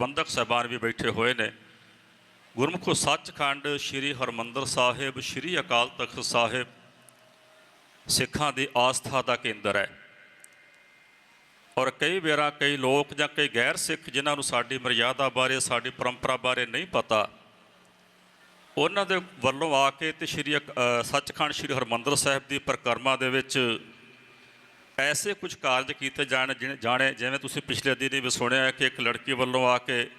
ਪ੍ਰਬੰਧਕ ਸਹਿਬਾਨ ਵੀ ਬੈਠੇ ਹੋਏ ਨੇ। ਗੁਰਮੁਖੋ ਸੱਚਖੰਡ ਸ੍ਰੀ ਹਰਮੰਦਰ ਸਾਹਿਬ, ਸ੍ਰੀ ਅਕਾਲ ਤਖਤ ਸਾਹਿਬ ਸਿੱਖਾਂ ਦੀ ਆਸਥਾ ਦਾ ਕੇਂਦਰ ਹੈ। ਔਰ ਕਈ ਵਾਰਾਂ ਕਈ ਲੋਕ ਜਾਂ ਕਈ ਗੈਰ ਸਿੱਖ ਜਿਨ੍ਹਾਂ ਨੂੰ ਸਾਡੀ ਮਰਿਆਦਾ ਬਾਰੇ, ਸਾਡੀ ਪਰੰਪਰਾ ਬਾਰੇ ਨਹੀਂ ਪਤਾ, ਉਹਨਾਂ ਦੇ ਵੱਲੋਂ ਆ ਕੇ ਤੇ ਸ੍ਰੀ ਅਕ- ਸੱਚਖੰਡ ਸ੍ਰੀ ਹਰਮੰਦਰ ਸਾਹਿਬ ਦੀ ਪਰਿਕਰਮਾ ਦੇ ਵਿੱਚ ਐਸੇ ਕੁਝ ਕਾਰਜ ਕੀਤੇ ਜਾਣ ਜਿਨ- ਜਾਣੇ, ਜਿਵੇਂ ਤੁਸੀਂ ਪਿਛਲੇ ਦਿਨੀ ਵੀ ਸੁਣਿਆ ਕਿ ਇੱਕ ਲੜਕੀ ਵੱਲੋਂ ਆ ਕੇ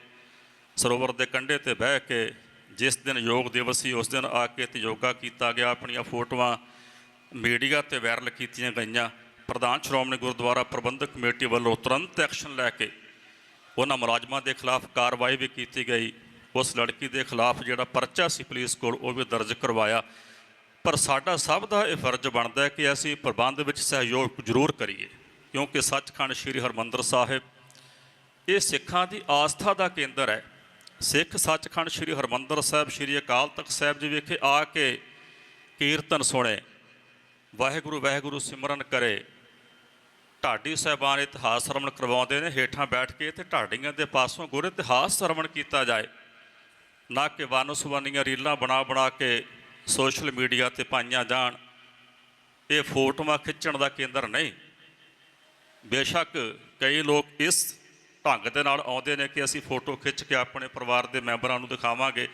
ਸਰੋਵਰ ਦੇ ਕੰਢੇ ਤੇ ਬਹਿ ਕੇ ਜਿਸ ਦਿਨ ਯੋਗ ਦਿਵਸ ਸੀ, ਉਸ ਦਿਨ ਆ ਕੇ ਤੇ ਯੋਗਾ ਕੀਤਾ ਗਿਆ। ਆਪਣੀਆਂ ਫੋਟੋਆਂ ਮੀਡੀਆ ਤੇ ਵਾਇਰਲ ਕੀਤੀਆਂ ਗਈਆਂ। ਪ੍ਰਧਾਨ ਸ਼੍ਰੋਮਣੀ ਗੁਰਦੁਆਰਾ ਪ੍ਰਬੰਧਕ ਕਮੇਟੀ ਵੱਲੋਂ ਤੁਰੰਤ ਐਕਸ਼ਨ ਲੈ ਕੇ ਉਹਨਾਂ ਮੁਲਾਜ਼ਮਾਂ ਦੇ ਖਿਲਾਫ ਕਾਰਵਾਈ ਵੀ ਕੀਤੀ ਗਈ। ਉਸ ਲੜਕੀ ਦੇ ਖਿਲਾਫ ਜਿਹੜਾ ਪਰਚਾ ਸੀ ਪੁਲਿਸ ਕੋਲ, ਉਹ ਵੀ ਦਰਜ ਕਰਵਾਇਆ। ਪਰ ਸਾਡਾ ਸਭ ਦਾ ਇਹ ਫਰਜ਼ ਬਣਦਾ ਹੈ ਕਿ ਅਸੀਂ ਪ੍ਰਬੰਧ ਵਿੱਚ ਸਹਿਯੋਗ ਜ਼ਰੂਰ ਕਰੀਏ, ਕਿਉਂਕਿ ਸੱਚਖੰਡ ਸ੍ਰੀ ਹਰਮੰਦਰ ਸਾਹਿਬ ਇਹ ਸਿੱਖਾਂ ਦੀ ਆਸਥਾ ਦਾ ਕੇਂਦਰ ਹੈ। ਸਿੱਖ ਸੱਚਖੰਡ ਸ੍ਰੀ ਹਰਮੰਦਰ ਸਾਹਿਬ, ਸ੍ਰੀ ਅਕਾਲ ਤਖਤ ਸਾਹਿਬ ਜੀ ਵਿਖੇ ਆ ਕੇ ਕੀਰਤਨ ਸੁਣੇ। ਵਾਹਿਗੁਰੂ ਵਾਹਿਗੁਰੂ ਸਿਮਰਨ ਕਰੇ। ਢਾਡੀ ਸਾਹਿਬਾਨ ਇਤਿਹਾਸ ਸਰਵਣ ਕਰਵਾਉਂਦੇ ਨੇ, ਹੇਠਾਂ ਬੈਠ ਕੇ ਤੇ ਢਾਡੀਆਂ ਦੇ ਪਾਸੋਂ ਗੁਰ ਇਤਿਹਾਸ ਸਰਵਣ ਕੀਤਾ ਜਾਏ। ਨਾ ਕਿ ਵਨਸਵੰਨੀਆਂ ਰੀਲਾਂ ਬਣਾ ਬਣਾ ਕੇ ਸੋਸ਼ਲ ਮੀਡੀਆ ਤੇ ਪਾਈਆਂ ਜਾਣ, ਇਹ ਫੋਟੋਆਂ ਖਿੱਚਣ ਦਾ ਕੇਂਦਰ ਨਹੀਂ। ਬੇਸ਼ੱਕ ਕਈ ਲੋਕ ਇਸ ਢੰਗ ਦੇ ਨਾਲ ਆਉਂਦੇ ਨੇ ਕਿ ਅਸੀਂ ਫੋਟੋ ਖਿੱਚ ਕੇ ਆਪਣੇ ਪਰਿਵਾਰ ਦੇ ਮੈਂਬਰਾਂ ਨੂੰ ਦਿਖਾਵਾਂਗੇ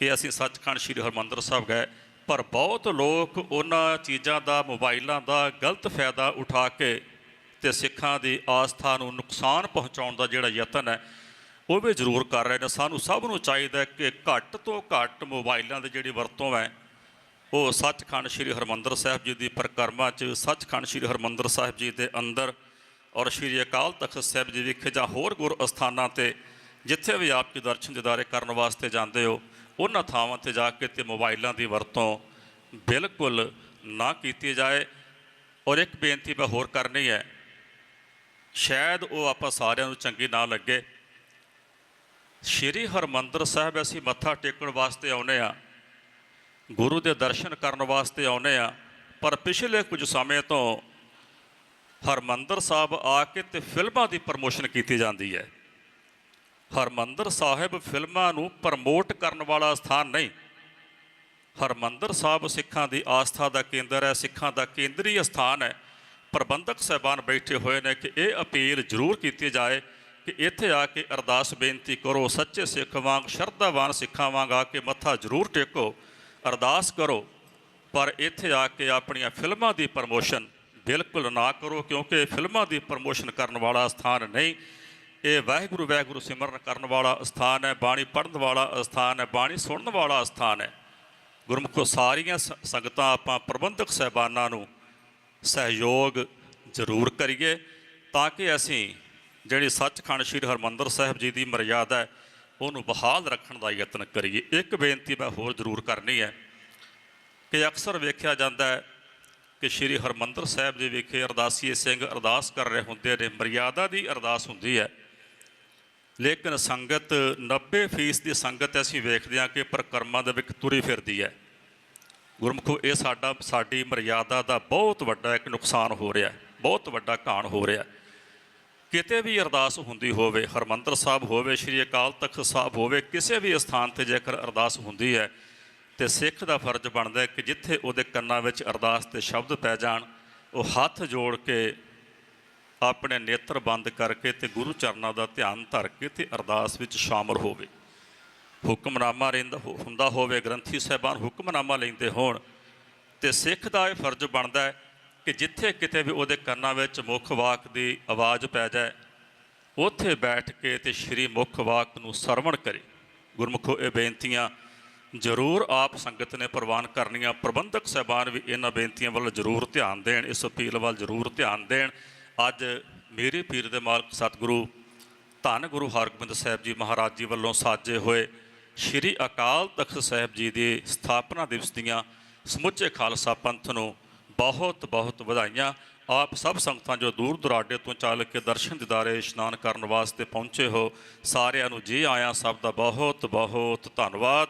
ਕਿ ਅਸੀਂ ਸੱਚਖੰਡ ਸ੍ਰੀ ਹਰਮੰਦਰ ਸਾਹਿਬ ਗਏ। ਪਰ ਬਹੁਤ ਲੋਕ ਉਹਨਾਂ ਚੀਜ਼ਾਂ ਦਾ, ਮੋਬਾਈਲਾਂ ਦਾ ਗਲਤ ਫਾਇਦਾ ਉਠਾ ਕੇ ਤੇ ਸਿੱਖਾਂ ਦੀ ਆਸਥਾ ਨੂੰ ਨੁਕਸਾਨ ਪਹੁੰਚਾਉਣ ਦਾ ਜਿਹੜਾ ਯਤਨ ਹੈ ਉਹ ਵੀ ਜ਼ਰੂਰ ਕਰ ਰਹੇ ਨੇ। ਸਾਨੂੰ ਸਭ ਨੂੰ ਚਾਹੀਦਾ ਕਿ ਘੱਟ ਤੋਂ ਘੱਟ ਮੋਬਾਈਲਾਂ ਦੀ ਜਿਹੜੀ ਵਰਤੋਂ ਹੈ, ਉਹ ਸੱਚਖੰਡ ਸ੍ਰੀ ਹਰਮੰਦਰ ਸਾਹਿਬ ਜੀ ਦੀ ਪਰਿਕਰਮਾ 'ਚ, ਸੱਚਖੰਡ ਸ੍ਰੀ ਹਰਮੰਦਰ ਸਾਹਿਬ ਜੀ ਦੇ ਅੰਦਰ ਔਰ ਸ੍ਰੀ ਅਕਾਲ ਤਖਤ ਸਾਹਿਬ ਜੀ ਵਿਖੇ ਜਾਂ ਹੋਰ ਗੁਰ ਅਸਥਾਨਾਂ ਤੇ, ਜਿੱਥੇ ਵੀ ਆਪ ਜੀ ਦਰਸ਼ਨ ਦਿਦਾਰੇ ਕਰਨ ਵਾਸਤੇ ਜਾਂਦੇ ਹੋ, ਉਹਨਾਂ ਥਾਵਾਂ ਤੇ ਜਾ ਕੇ ਤੇ ਮੋਬਾਈਲਾਂ ਦੀ ਵਰਤੋਂ ਬਿਲਕੁਲ ਨਾ ਕੀਤੀ ਜਾਏ। ਔਰ ਇੱਕ ਬੇਨਤੀ ਮੈਂ ਹੋਰ ਕਰਨੀ ਹੈ, ਸ਼ਾਇਦ ਉਹ ਆਪਾਂ ਸਾਰਿਆਂ ਨੂੰ ਚੰਗੀ ਨਾ ਲੱਗੇ। ਸ੍ਰੀ ਹਰਮੰਦਰ ਸਾਹਿਬ ਅਸੀਂ ਮੱਥਾ ਟੇਕਣ ਵਾਸਤੇ ਆਉਨੇ ਆ ਗੁਰੂ ਦੇ ਦਰਸ਼ਨ ਕਰਨ ਵਾਸਤੇ ਆਉਨੇ ਆ ਪਰ ਪਿਛਲੇ ਕੁਝ ਸਮੇਂ ਤੋਂ ਹਰਮੰਦਰ ਸਾਹਿਬ ਆ ਕੇ ਤੇ ਫਿਲਮਾਂ ਦੀ ਪ੍ਰਮੋਸ਼ਨ ਕੀਤੀ ਜਾਂਦੀ ਹੈ। ਹਰਮੰਦਰ ਸਾਹਿਬ ਫਿਲਮਾਂ ਨੂੰ ਪ੍ਰਮੋਟ ਕਰਨ ਵਾਲਾ ਸਥਾਨ ਨਹੀਂ। ਹਰਮੰਦਰ ਸਾਹਿਬ ਸਿੱਖਾਂ ਦੀ ਆਸਥਾ ਦਾ ਕੇਂਦਰ ਹੈ, ਸਿੱਖਾਂ ਦਾ ਕੇਂਦਰੀ ਸਥਾਨ ਹੈ। ਪ੍ਰਬੰਧਕ ਸਹਿਬਾਨ ਬੈਠੇ ਹੋਏ ਨੇ ਕਿ ਇਹ ਅਪੀਲ ਜ਼ਰੂਰ ਕੀਤੀ ਜਾਏ ਕਿ ਇੱਥੇ ਆ ਕੇ ਅਰਦਾਸ ਬੇਨਤੀ ਕਰੋ, ਸੱਚੇ ਸਿੱਖ ਵਾਂਗ, ਸ਼ਰਧਾਵਾਨ ਸਿੱਖਾਂ ਵਾਂਗ ਆ ਕੇ ਮੱਥਾ ਜ਼ਰੂਰ ਟੇਕੋ, ਅਰਦਾਸ ਕਰੋ। ਪਰ ਇੱਥੇ ਆ ਕੇ ਆਪਣੀਆਂ ਫਿਲਮਾਂ ਦੀ ਪ੍ਰਮੋਸ਼ਨ ਬਿਲਕੁਲ ਨਾ ਕਰੋ, ਕਿਉਂਕਿ ਇਹ ਫਿਲਮਾਂ ਦੀ ਪ੍ਰਮੋਸ਼ਨ ਕਰਨ ਵਾਲਾ ਸਥਾਨ ਨਹੀਂ। ਇਹ ਵਾਹਿਗੁਰੂ ਵਾਹਿਗੁਰੂ ਸਿਮਰਨ ਕਰਨ ਵਾਲਾ ਸਥਾਨ ਹੈ, ਬਾਣੀ ਪੜ੍ਹਨ ਵਾਲਾ ਸਥਾਨ ਹੈ, ਬਾਣੀ ਸੁਣਨ ਵਾਲਾ ਸਥਾਨ ਹੈ। ਗੁਰਮੁਖੋ, ਸਾਰੀਆਂ ਸ- ਸੰਗਤਾਂ ਆਪਾਂ ਪ੍ਰਬੰਧਕ ਸਹਿਬਾਨਾਂ ਨੂੰ ਸਹਿਯੋਗ ਜ਼ਰੂਰ ਕਰੀਏ, ਤਾਂ ਕਿ ਅਸੀਂ ਜਿਹੜੀ ਸੱਚਖੰਡ ਸ੍ਰੀ ਹਰਮੰਦਰ ਸਾਹਿਬ ਜੀ ਦੀ ਮਰਿਆਦਾ ਹੈ, ਉਹਨੂੰ ਬਹਾਲ ਰੱਖਣ ਦਾ ਯਤਨ ਕਰੀਏ। ਇੱਕ ਬੇਨਤੀ ਮੈਂ ਹੋਰ ਜ਼ਰੂਰ ਕਰਨੀ ਹੈ ਕਿ ਅਕਸਰ ਵੇਖਿਆ ਜਾਂਦਾ ਹੈ ਕਿ ਸ੍ਰੀ ਹਰਮੰਦਰ ਸਾਹਿਬ ਜੀ ਵਿਖੇ ਅਰਦਾਸੀਏ ਸਿੰਘ ਅਰਦਾਸ ਕਰ ਰਹੇ ਹੁੰਦੇ ਨੇ, ਮਰਿਆਦਾ ਦੀ ਅਰਦਾਸ ਹੁੰਦੀ ਹੈ। ਲੇਕਿਨ ਸੰਗਤ 90% ਦੀ ਸੰਗਤ ਅਸੀਂ ਵੇਖਦੇ ਹਾਂ ਕਿ ਪ੍ਰਕਰਮਾਂ ਦੇ ਵਿੱਚ ਤੁਰੀ ਫਿਰਦੀ ਹੈ। ਗੁਰਮੁਖੋ, ਇਹ ਸਾਡਾ, ਸਾਡੀ ਮਰਿਆਦਾ ਦਾ ਬਹੁਤ ਵੱਡਾ ਇੱਕ ਨੁਕਸਾਨ ਹੋ ਰਿਹਾ ਬਹੁਤ ਵੱਡਾ ਘਾਣ ਹੋ ਰਿਹਾ ਕਿਤੇ ਵੀ ਅਰਦਾਸ ਹੁੰਦੀ ਹੋਵੇ, ਹਰਮੰਦਰ ਸਾਹਿਬ ਹੋਵੇ, ਸ੍ਰੀ ਅਕਾਲ ਤਖਤ ਸਾਹਿਬ ਹੋਵੇ, ਕਿਸੇ ਵੀ ਸਥਾਨ ਤੇ ਜੇਕਰ ਅਰਦਾਸ ਹੁੰਦੀ ਹੈ, ਤੇ ਸਿੱਖ ਦਾ ਫਰਜ਼ ਬਣਦਾ ਹੈ ਕਿ ਜਿੱਥੇ ਉਹਦੇ ਕੰਨਾਂ ਵਿੱਚ ਅਰਦਾਸ ਦੇ ਸ਼ਬਦ ਪੈ ਜਾਣ, ਉਹ ਹੱਥ ਜੋੜ ਕੇ ਆਪਣੇ ਨੇਤਰ ਬੰਦ ਕਰਕੇ ਤੇ ਗੁਰੂ ਚਰਨਾਂ ਦਾ ਧਿਆਨ ਧਰ ਕੇ ਤੇ ਅਰਦਾਸ ਵਿੱਚ ਸ਼ਾਮਲ ਹੋਵੇ। ਹੁਕਮਨਾਮਾ ਰਹਿੰਦਾ ਹੁੰਦਾ ਹੋਵੇ, ਗ੍ਰੰਥੀ ਸਾਹਿਬਾਨ ਹੁਕਮਨਾਮਾ ਲੈਂਦੇ ਹੋਣ, ਤੇ ਸਿੱਖ ਦਾ ਇਹ ਫਰਜ਼ ਬਣਦਾ ਹੈ ਕਿ ਜਿੱਥੇ ਕਿਤੇ ਵੀ ਉਹਦੇ ਕੰਨਾਂ ਵਿੱਚ ਮੁੱਖ ਵਾਕ ਦੀ ਆਵਾਜ਼ ਪੈ ਜਾਏ, ਉੱਥੇ ਬੈਠ ਕੇ ਤੇ ਸ਼੍ਰੀ ਮੁੱਖ ਵਾਕ ਨੂੰ ਸਰਵਣ ਕਰੇ। ਗੁਰਮੁਖੋ, ਇਹ ਬੇਨਤੀਆਂ ਜ਼ਰੂਰ ਆਪ ਸੰਗਤ ਨੇ ਪ੍ਰਵਾਨ ਕਰਨੀਆਂ। ਪ੍ਰਬੰਧਕ ਸਹਿਬਾਨ ਵੀ ਇਹਨਾਂ ਬੇਨਤੀਆਂ ਵੱਲ ਜ਼ਰੂਰ ਧਿਆਨ ਦੇਣ, ਇਸ ਅਪੀਲ ਵੱਲ ਜ਼ਰੂਰ ਧਿਆਨ ਦੇਣ। ਅੱਜ ਮੇਰੇ ਪੀਰ ਦੇ ਮਾਲਕ ਸਤਿਗੁਰੂ ਧੰਨ ਗੁਰੂ ਹਰਗੋਬਿੰਦ ਸਾਹਿਬ ਜੀ ਮਹਾਰਾਜ ਜੀ ਵੱਲੋਂ ਸਾਜੇ ਹੋਏ ਸ਼੍ਰੀ ਅਕਾਲ ਤਖਤ ਸਾਹਿਬ ਜੀ ਦੀ ਸਥਾਪਨਾ ਦਿਵਸ ਦੀਆਂ ਸਮੁੱਚੇ ਖਾਲਸਾ ਪੰਥ ਨੂੰ ਬਹੁਤ ਬਹੁਤ ਵਧਾਈਆਂ। ਆਪ ਸਭ ਸੰਗਤਾਂ ਜੋ ਦੂਰ ਦੁਰਾਡੇ ਤੋਂ ਚੱਲ ਕੇ ਦਰਸ਼ਨ ਦਿਦਾਰੇ ਇਸ਼ਨਾਨ ਕਰਨ ਵਾਸਤੇ ਪਹੁੰਚੇ ਹੋ, ਸਾਰਿਆਂ ਨੂੰ ਜੀ ਆਇਆਂ ਸਭ ਦਾ ਬਹੁਤ ਬਹੁਤ ਧੰਨਵਾਦ।